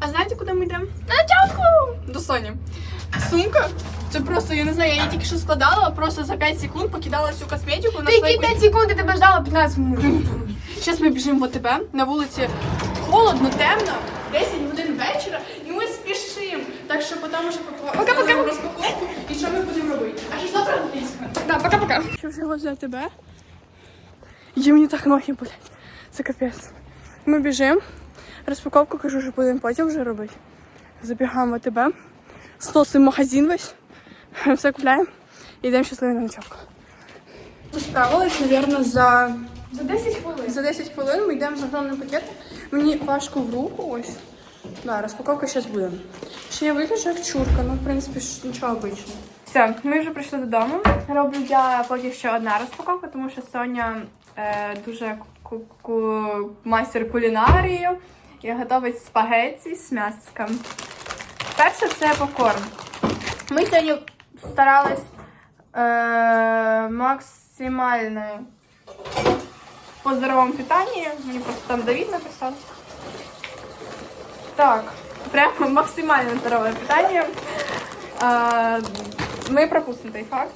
А знаєте, куди ми йдемо? На чалку! До Соні. Сумка. Це просто, я не знаю, я її тільки що складала, просто за 5 секунд покидала всю косметику. Ти які 5 секунд, я тебе ждала 15 минут. Зараз ми біжимо в АТБ. На вулиці холодно, темно, 10 годин вечора, і ми спішимо. Так що потім вже Пока-пока. розпаковку і що ми будемо робити. А що завтра англійська? Да, пока-пока. Що вже возле АТБ? І мені так ноги болять. Це капець. Ми біжимо. Розпаковку кажу, що будемо потім вже робити. Забігаємо в АТБ. Стосимо магазин весь. Все купляємо. І йдемо щасливо на ночовку. Справилась, мабуть, за За 10 хвилин. за 10 хвилин ми йдемо за главним пакетом. Мені важко в руку ось. Да, розпаковка зараз буде. Ще я вигляджу як чурка, ну в принципі нічого обичного. Все, ми вже прийшли додому. Роблю я поки що одна розпаковка, тому що Соня дуже ку- ку- мастер кулінарії і готовить спагетті з м'яском. Перше це попкорн. Ми сьогодні старались е, максимально по здоровому питанні. Мені просто там Давид написав. Так, прямо максимально здорове питання. Е, ми пропустимо той факт.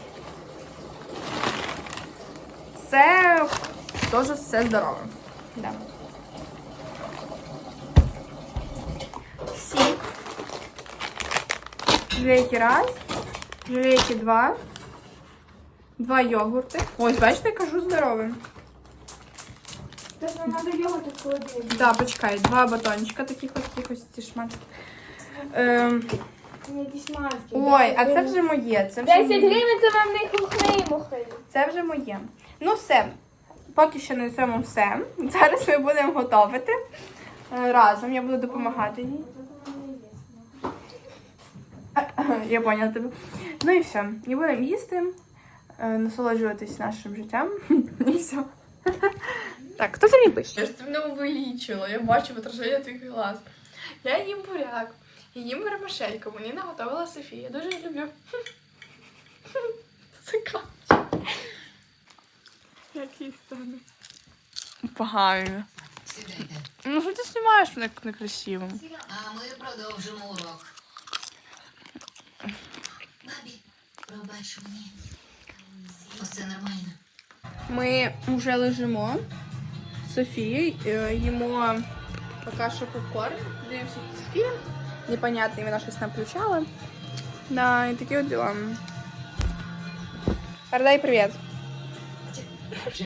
Це теж все здорове. Да. Сік. Жлейки раз. Жлейки два. Два йогурти. Ось, бачите, я кажу здорове. Тож нам треба йогурт в холодильник. Да, почекай, два батончика таких ось таких ось ці шматки. Ем, якісь ой, а це вже моє. Це вже 10 моє. гривень це вам не хухни-мухи. Це вже моє. Ну все. Поки що на цьому все. Зараз ми будемо готувати е, разом. Я буду допомагати їй. Я поняла тебе. Ну і все. І будемо їсти, е, насолоджуватись нашим життям. І все. Так, хто це мені пише? Я ж тебе увеличила, я бачу отраження твоїх глаз. Я їм буряк, і їм вермишельку. Мені наготовила Софія. Я Дуже люблю. Сторони. Погано. Ну що ти знімаєш мене некрасиво? А ми продовжимо урок. Бабі, пробач мені. Усе нормально. Ми вже лежимо Софією, е, їмо поки що попкорн, дивимося якийсь фільм. Непонятний, вона щось нам включала. Да, і такі от діла. Передай привіт.